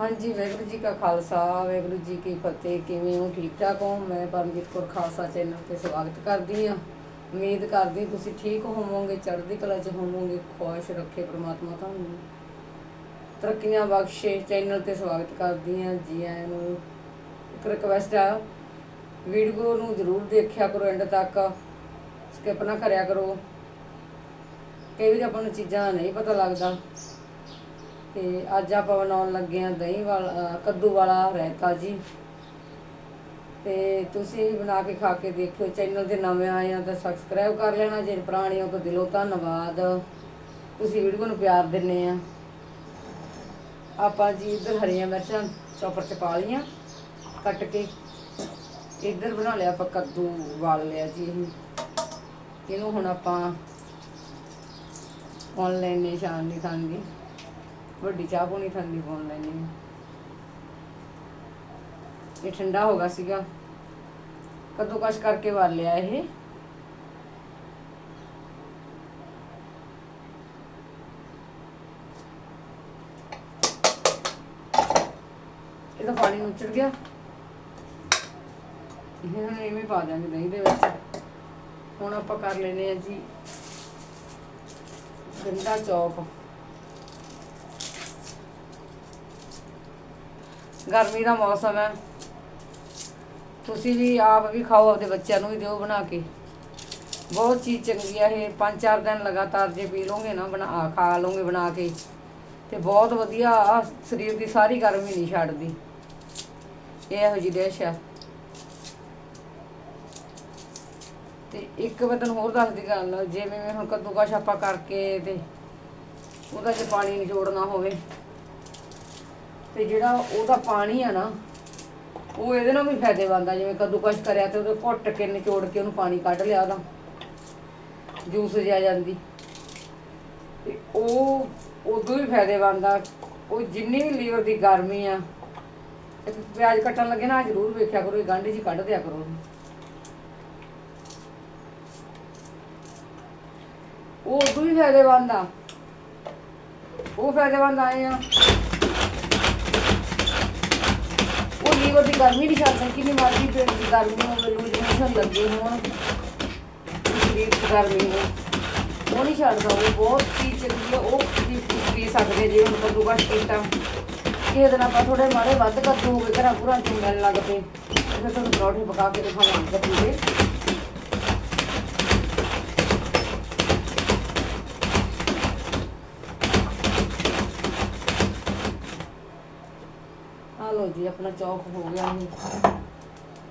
ਹਾਂਜੀ, ਵਾਹਿਗੁਰੂ ਜੀ ਕਾ ਖਾਲਸਾ, ਵਾਹਿਗੁਰੂ ਜੀ ਕੀ ਫਤਿਹ। ਕਿਵੇਂ ਹੋ? ਠੀਕ ਠਾਕ ਹੋ? ਮੈਂ ਪਰਮਜੀਤ ਕੌਰ ਖਾਲਸਾ ਚੈਨਲ ਤੇ ਸਵਾਗਤ ਕਰਦੀ ਹਾਂ। ਉਮੀਦ ਕਰਦੀ ਤੁਸੀਂ ਠੀਕ ਹੋਵੋਗੇ, ਚੜ੍ਹਦੀ ਕਲਾ 'ਚ ਹੋਵੋਗੇ। ਖੁਸ਼ ਰੱਖੇ ਪ੍ਰਮਾਤਮਾ ਤੁਹਾਨੂੰ। ਤਰੱਕੀਆਂ ਬਖਸ਼ੇ ਚੈਨਲ ਤੇ ਸਵਾਗਤ ਕਰਦੀ ਹਾਂ। ਜੀ ਆਇਆਂ ਨੂੰ ਇੱਕ ਰਿਕਵੈਸਟ ਆ। ਵੀਡੀਓ ਨੂੰ ਜ਼ਰੂਰ ਦੇਖਿਆ ਕਰੋ ਐਂਡ ਤੱਕ। ਸਕਿਪ ਨਾ ਕਰਿਆ ਕਰੋ। ਕਈ ਵਾਰੀ ਆਪਾਂ ਨੂੰ ਚੀਜ਼ਾਂ ਨਹੀਂ ਪਤਾ ਲੱਗਦਾ। ਤੇ ਅੱਜ ਆਪਾਂ ਬਣਾਉਣ ਲੱਗੇ ਆ ਦਹੀਂ ਵਾਲਾ ਕੱਦੂ ਵਾਲਾ ਰਾਇਤਾ ਜੀ। ਤੇ ਤੁਸੀਂ ਵੀ ਬਣਾ ਕੇ ਖਾ ਕੇ ਦੇਖਿਓ, ਚੈਨਲ ਤੇ ਨਵੇਂ ਆਏ ਆ ਤਾਂ ਸਬਸਕ੍ਰਾਈਬ ਕਰ ਲੈਣਾ, ਜੇ ਪੁਰਾਣੇ ਹੋ ਤਾਂ ਦਿਲੋਂ ਧੰਨਵਾਦ। ਤੁਸੀਂ ਵੀਡੀਓ ਨੂੰ ਪਿਆਰ ਦਿੰਨੇ ਆ। ਆਪਾਂ ਜੀ ਇੱਧਰ ਹਰੀਆਂ ਮਿਰਚਾਂ ਚੌਪਰ ਚ ਪਾ ਲਈਆਂ, ਕੱਟ ਕੇ। ਇੱਧਰ ਬਣਾ ਲਿਆ ਆਪਾਂ ਕੱਦੂ ਵਾਲ ਲਿਆ ਜੀ ਇਹਨੂੰ ਹੁਣ ਆਪਾਂ ਆਨਲਾਈਨ ਨਿਸ਼ਾਨ ਨਹੀਂ ਖਾਂਦੀ। ਵੱਡੀ ਚਾਹ ਪੋਣੀ ਠੰਡੀ ਪਾਉਣ ਲੈਣੀ ਹੈ ਇਹ ਠੰਡਾ ਹੋ ਗਿਆ ਸੀਗਾ। ਕਦੋਂ ਕਸ਼ ਕਰਕੇ ਵਾਰ ਲਿਆ ਇਹ। ਇਹਦਾ ਪਾਣੀ ਨੁੱਚੜ ਗਿਆ। ਇਹ ਹੁਣ ਇਵੇਂ ਪਾ ਦਾਂਗੇ ਦਹੀਂ ਦੇ ਵਿੱਚ। ਹੁਣ ਆਪਾਂ ਕਰ ਲੈਨੇ ਆ ਜੀ ਗੰਡਾ ਚੌਪ। ਗਰਮੀ ਦਾ ਮੌਸਮ ਹੈ। ਤੁਸੀਂ ਵੀ ਆਪ ਵੀ ਖਾਓ, ਆਪਦੇ ਬੱਚਿਆਂ ਨੂੰ ਵੀ ਦਿਓ ਬਣਾ ਕੇ। ਬਹੁਤ ਚੀਜ਼ ਚੰਗੀ ਆ ਇਹ, ਪੰਜ ਚਾਰ ਦਿਨ ਲਗਾਤਾਰ ਜੇ ਪੀ ਲੋਗੇ ਨਾ, ਬਣਾ, ਖਾ ਲੋਗੇ ਬਣਾ ਕੇ, ਤੇ ਬਹੁਤ ਵਧੀਆ ਸਰੀਰ ਦੀ ਸਾਰੀ ਗਰਮੀ ਨਹੀਂ ਛੱਡਦੀ। ਇਹੋ ਜਿਹੀ ਡਿਸ਼ ਆ। ਤੇ ਇੱਕ ਮੈਂ ਤੈਨੂੰ ਹੋਰ ਦੱਸਦੀ ਗੱਲ, ਜਿਵੇਂ ਮੈਂ ਹੁਣ ਕੱਦੂਕਸ਼ ਆਪਾਂ ਕਰਕੇ ਤੇ ਉਹਦਾ ਜੇ ਪਾਣੀ ਨਿਚੋੜਨਾ ਹੋਵੇ। ਤੇ ਜਿਹੜਾ ਉਹਦਾ ਪਾਣੀ ਆ ਨਾ, ਉਹ ਇਹਦੇ ਨਾਲ ਵੀ ਫਾਇਦੇਮੰਦ ਆ। ਜਿਵੇਂ ਕੱਦੂਕਸ਼ ਕਰਿਆ ਤੇ ਉਹਦੇ ਘੁੱਟ ਕੇ ਨਿਚੋੜ ਕੇ ਉਹਨੂੰ ਪਾਣੀ ਕੱਢ ਲਿਆ ਉਹਦਾ, ਜੂਸ ਜਿਹਾ ਜਾਂਦੀ। ਤੇ ਉਹ ਉਦੋਂ ਵੀ ਫਾਇਦੇਮੰਦ ਆ। ਉਹ ਜਿੰਨੀ ਵੀ ਲੀਵਰ ਦੀ ਗਰਮੀ ਆ, ਇੱਕ ਪਿਆਜ਼ ਕੱਟਣ ਲੱਗੇ ਨਾ ਜ਼ਰੂਰ ਵੇਖਿਆ ਕਰੋ, ਇਹ ਗੰਢੇ ਜੀ ਕੱਢ ਦਿਆ ਕਰੋ ਉਹ ਉਦੋਂ ਵੀ ਫਾਇਦੇਮੰਦ ਆ। ਉਹ ਫਾਇਦੇਮੰਦ ਆਏ ਆ। ਉਹ ਲੀਵਰ ਦੀ ਗਰਮੀ ਨਹੀਂ ਛੱਡਦਾ ਕਿੰਨੀ ਮਰਜ਼ੀ ਪੇਟ ਦੀ ਗਰਮੀ ਹੋਵੇ, ਲੂਜ ਮੋਸ਼ਨ ਲੱਗੇ ਹੋਣ। ਸਰੀਰ ਗਰਮੀ ਹੋ ਉਹ ਨਹੀਂ ਛੱਡਦਾ, ਉਹ ਬਹੁਤ ਚੀਜ਼ ਚੰਗੀ ਆ, ਉਹ ਪੀ ਪੀ ਸਕਦੇ ਜੇ ਹੁਣ ਕੱਦੂ ਕਸ਼ ਕੀਤਾ। ਕਿਸੇ ਦਿਨ ਆਪਾਂ ਥੋੜੇ ਮਾੜੇ ਵੱਧ ਕੱਦੂ ਹੋ ਗਏ, ਘਰਾਂ ਪੂਰਾ ਚੁੰਗਣ ਲੱਗ ਪਏ। ਤੇ ਫਿਰ ਤੁਹਾਨੂੰ ਪਰੌਂਠੇ ਪਕਾ ਕੇ ਦਿਖਾਵਾਂਗੇ ਕੱਦੂ ਦੇ ਆ ਲੋ ਜੀ ਆਪਣਾ ਚੌਕ ਹੋ ਗਿਆ ਇਹ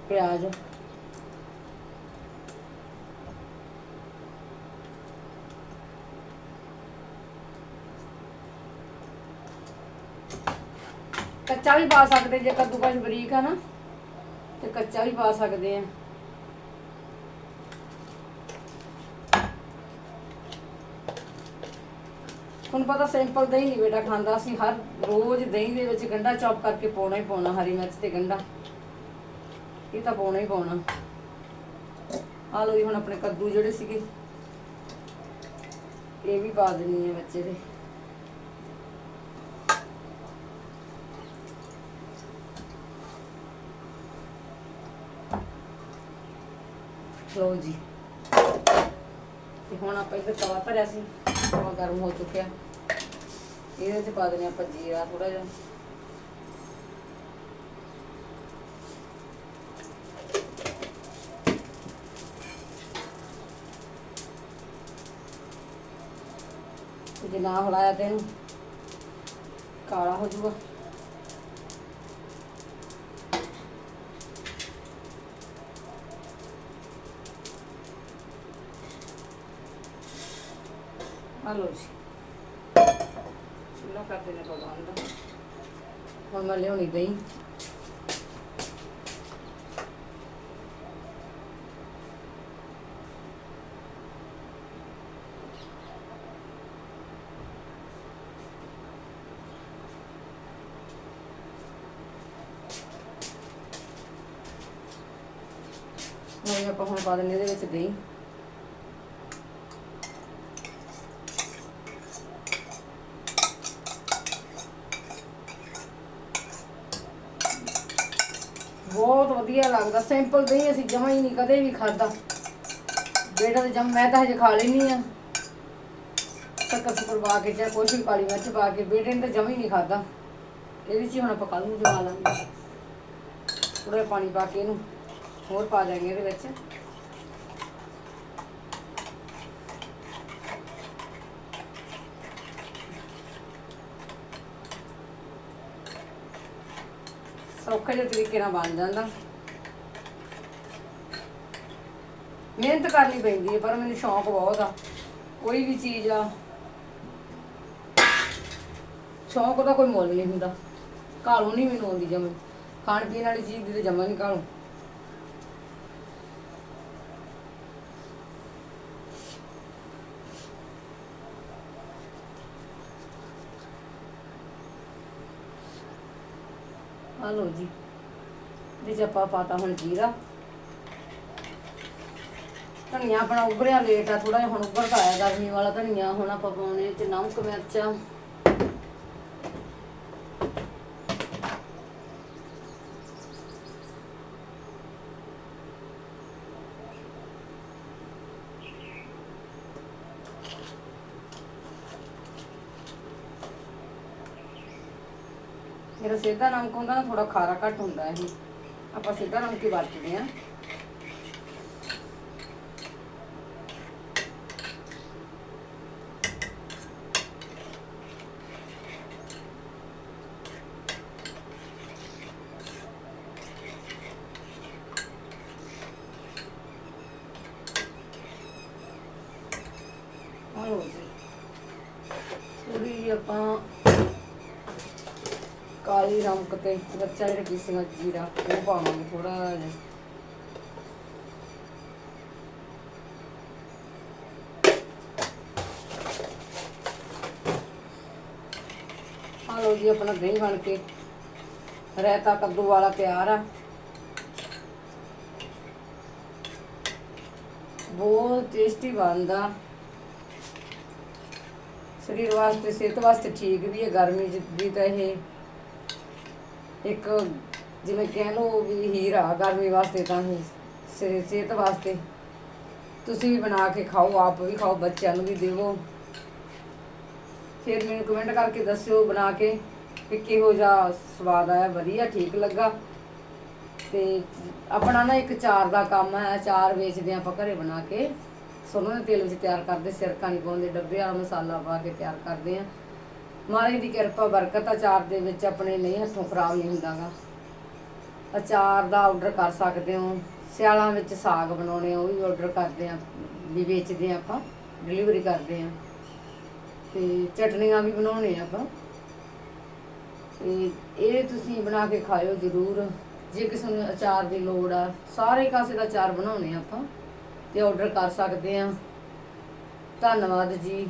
ਪਿਆਜ਼। ਕੱਚਾ ਵੀ ਪਾ ਸਕਦੇ ਜੇ ਕੱਦੂਕਸ਼ ਬਰੀਕ ਆ ਨਾ, ਤੇ ਕੱਚਾ ਵੀ ਪਾ ਸਕਦੇ ਆ। ਤੁਹਾਨੂੰ ਪਤਾ ਸਿੰਪਲ ਦਹੀਂ ਨਹੀਂ ਬੇਟਾ ਖਾਂਦਾ, ਅਸੀਂ ਹਰ ਰੋਜ਼ ਦਹੀਂ ਦੇ ਵਿੱਚ ਗੰਡਾ ਚੌਪ ਕਰਕੇ ਪਾਉਣਾ ਹੀ ਪਾਉਣਾ, ਹਰੀ ਮਿਰਚ ਤੇ ਗੰਡਾ। ਇਹ ਤਾਂ ਪਾਉਣਾ ਹੀ ਪਾਉਣਾ। ਆ ਲੋ ਜੀ ਹੁਣ ਆਪਣੇ ਕੱਦੂ ਜਿਹੜੇ ਸੀਗੇ। ਇਹ ਵੀ ਪਾ ਦਿੰਨੀ ਆ ਬੱਚੇ ਦੇ। ਲੋ ਜੀ। ਤੇ ਹੁਣ ਆਪਾਂ ਇੱਧਰ ਤਵਾ ਧਰਿਆ ਸੀ। ਤਵਾ ਗਰਮ ਹੋ ਚੁੱਕਿਆ ਇਹਦੇ 'ਚ ਪਾ ਦੇਣੇ ਆਪਾਂ ਜੀਰਾ ਥੋੜਾ ਜਿਹਾ। ਤੇ ਜੇ ਨਾ ਹਲਾਇਆ ਤੇ ਕਾਲਾ ਹੋ ਜਾਊਗਾ। ਆ ਜੀ। ਚੁੱਲ੍ਹਾ ਕਰ ਦੇਣਾ ਪਊਗਾ ਅੰਦਰ। ਹੁਣ ਮੈਂ ਲਿਆਉਣੀ ਦਹੀਂ। ਹੁਣ ਆਪਾਂ ਹੁਣ ਪਾ ਦਿੰਦੇ ਇਹਦੇ ਵਿੱਚ ਦਹੀਂ। ਬਹੁਤ ਵਧੀਆ ਲੱਗਦਾ। ਸਿੰਪਲ ਦਹੀਂ ਅਸੀਂ ਜਮਾ ਹੀ ਨਹੀਂ ਕਦੇ ਵੀ ਖਾਦਾ ਬੇਟਾ ਤੇ ਜਮ, ਮੈਂ ਤਾਂ ਹਜੇ ਖਾ ਲੈਣੀ ਆ ਸ਼ੱਕਰ ਸ਼ੁਕਰ ਪਾ ਕੇ ਚਾਹੇ ਕੁਛ ਵੀ ਕਾਲੀ ਮਿਰਚ ਪਾ ਕੇ ਬੇਟੇ ਨੇ ਤਾਂ ਜਮਾ ਹੀ ਨਹੀਂ ਖਾਦਾ ਇਹਦੇ ਚ ਹੀ ਹੁਣ ਆਪਾਂ ਕੱਲ ਨੂੰ ਜਮਾ ਲਾਂਗੇ। ਥੋੜਾ ਜਿਹਾ ਪਾਣੀ ਪਾ ਕੇ ਇਹਨੂੰ ਹੋਰ ਪਾ ਦਾਂਗੇ ਇਹਦੇ ਵਿੱਚ। ਸੌਖੇ ਜਿਹੇ ਤਰੀਕੇ ਨਾਲ ਬਣ ਜਾਂਦਾ। ਮਿਹਨਤ ਕਰਨੀ ਪੈਂਦੀ ਹੈ, ਪਰ ਮੈਨੂੰ ਸ਼ੌਂਕ ਬਹੁਤ ਆ। ਕੋਈ ਵੀ ਚੀਜ਼ ਆ, ਸ਼ੌਂਕ ਦਾ ਕੋਈ ਮੁੱਲ ਨਹੀਂ ਹੁੰਦਾ। ਘਾਲੂ ਨਹੀਂ ਮੈਨੂੰ ਆਉਂਦੀ ਜਮੇ ਖਾਣ ਪੀਣ ਵਾਲੀ ਚੀਜ਼ ਦੀ ਤਾਂ ਜਮਾ ਨਹੀਂ ਘਾਲੂ ਆ ਲਓ ਜੀ। ਇਹਦੇ ਚ ਆਪਾਂ ਪਾਤਾ ਹੁਣ ਜੀਰਾ। ਧਨੀਆ ਆਪਣਾ ਉਗਰਿਆ ਲੇਟ ਆ ਥੋੜਾ ਜਿਹਾ ਹੁਣ ਉੱਭਰਦਾ ਆਇਆ ਗਰਮੀ ਵਾਲਾ ਧਨੀਆ। ਹੁਣ ਆਪਾਂ ਪਾਉਣੇ ਚ ਨਮਕ, ਮਿਰਚਾਂ। ਮੇਰਾ ਸਿੱਧਾ ਨਮਕ ਹੁੰਦਾ ਨਾ ਥੋੜਾ ਖਾਰਾ ਘੱਟ ਹੁੰਦਾ ਇਹ। ਆਪਾਂ ਸਿੱਧਾ ਨਮਕ ਹੀ? ਵਰਤਦੇ ਆ ਥੋੜੀ ਆਪਾਂ ਕਾਲੀ ਰੰਗ ਤੇ ਬੱਚਾ ਜਿਹੜਾ ਪੀਸੀਆਂ ਜੀਰਾ ਉਹ ਪਾਵਾਂਗੇ ਥੋੜਾ ਜਿਹਾ। ਆ ਲਓ ਜੀ, ਆਪਣਾ ਦਹੀਂ ਬਣ ਕੇ। ਰਾਇਤਾ ਕੱਦੂ ਵਾਲਾ ਤਿਆਰ ਆ। ਬਹੁਤ ਟੇਸਟੀ ਬਣਦਾ। ਸਰੀਰ ਵਾਸਤੇ, ਸਿਹਤ ਵਾਸਤੇ ਠੀਕ ਵੀ ਹੈ, ਗਰਮੀ ਚ ਦੀ ਤਾਂ ਇਹ ਇੱਕ ਜਿਵੇਂ ਕਹਿ ਲਓ ਵੀ ਹੀਰਾ ਗਰਮੀ ਵਾਸਤੇ ਤਾਂ ਇਹ ਸਿ- ਸਿਹਤ ਵਾਸਤੇ। ਤੁਸੀਂ ਵੀ ਬਣਾ ਕੇ ਖਾਓ, ਆਪ ਵੀ ਖਾਓ, ਬੱਚਿਆਂ ਨੂੰ ਵੀ ਦੇਵੋ ਫਿਰ ਮੈਨੂੰ ਕਮੈਂਟ ਕਰਕੇ ਦੱਸਿਓ ਬਣਾ ਕੇ ਕਿ ਕਿਹੋ ਜਿਹਾ ਸਵਾਦ ਆਇਆ, ਵਧੀਆ, ਠੀਕ ਲੱਗਾ। ਤੇ ਆਪਣਾ ਨਾ ਇੱਕ ਚਾਰ ਦਾ ਕੰਮ ਹੈ, ਚਾਰ ਵੇਚਦੇ ਹਾਂ ਆਪਾਂ ਘਰੇ ਬਣਾ ਕੇ। ਸਰੋਂ ਦੇ ਤੇਲ ਵਿੱਚ ਤਿਆਰ ਕਰਦੇ, ਸਿਰਕਾ ਨਹੀਂ ਪਾਉਂਦੇ, ਡੱਬੇ ਵਾਲਾ ਮਸਾਲਾ ਪਾ ਕੇ ਤਿਆਰ ਕਰਦੇ ਆ ਮਹਾਰਾਜ ਦੀ ਕਿਰਪਾ, ਬਰਕਤ ਆਚਾਰ ਦੇ ਵਿੱਚ ਆਪਣੇ ਨਹੀਂ ਹੱਥੋਂ ਖਰਾਬ ਨਹੀਂ ਹੁੰਦਾਗਾ। ਅਚਾਰ ਦਾ ਆਰਡਰ ਕਰ ਸਕਦੇ ਹੋ, ਸਿਆਲਾਂ ਵਿੱਚ ਸਾਗ ਬਣਾਉਣੇ ਉਹ ਵੀ ਆਰਡਰ ਕਰਦੇ ਆ, ਵੀ ਵੇਚਦੇ ਆ ਆਪਾਂ ਡਿਲੀਵਰੀ ਕਰਦੇ ਆ। ਤੇ ਚਟਨੀਆਂ ਵੀ ਬਣਾਉਣੇ ਆ ਆਪਾਂ। ਤੇ ਇਹ ਤੁਸੀਂ ਬਣਾ ਕੇ ਖਾਇਓ ਜ਼ਰੂਰ। ਜੇ ਕਿਸੇ ਨੂੰ ਅਚਾਰ ਦੀ ਲੋੜ ਆ, ਸਾਰੇ ਕਾਸੇ ਦਾ ਅਚਾਰ ਬਣਾਉਣੇ ਆਪਾਂ, ਤੇ ਆਰਡਰ ਕਰ ਸਕਦੇ ਆ। ਧੰਨਵਾਦ ਜੀ।